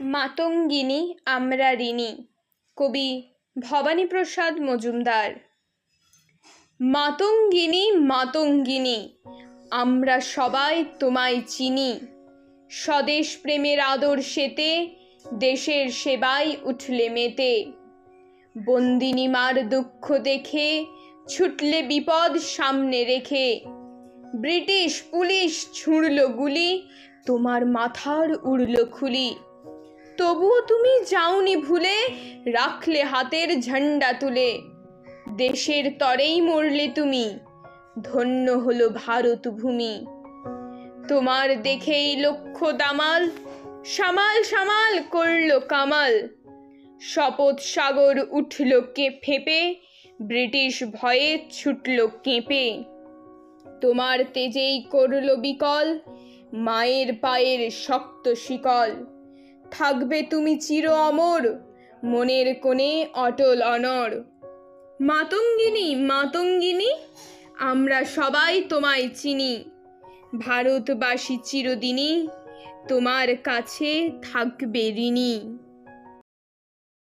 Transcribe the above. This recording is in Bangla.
মাতঙ্গিনী আমরা ঋণী কবি ভবানীপ্রসাদ মজুমদার। মাতঙ্গিনী মাতঙ্গিনী, আমরা সবাই তোমায় চিনি। স্বদেশ প্রেমের আদর্শেতে, দেশের সেবায় উঠলে মেতে। বন্দিনী মার দুঃখ দেখে, ছুটলে বিপদ সামনে রেখে। ব্রিটিশ পুলিশ ছুঁড়ল গুলি, তোমার মাথার উড়ল খুলি। তবুও তুমি যাওনি ভুলে, রাখলে হাতের ঝান্ডা তুলে। দেশের তরেই মরলে তুমি, ধন্য হলো ভারত ভূমি তোমার দেখেই লক্ষ্য দামাল, সামাল সামাল করল কামাল। শপথ সাগর উঠল কে ফেপে, ব্রিটিশ ভয়ে ছুটল কেঁপে। তোমার তেজেই করল বিকল, মায়ের পায়ের শক্ত শিকল। থাকবে তুমি চির অমর, মনের কোণে অটল অনর। মাতঙ্গিনী মাতঙ্গিনী, আমরা সবাই তোমায় চিনি। ভারতবাসী চিরদিনই তোমার কাছে থাকবে ঋণী।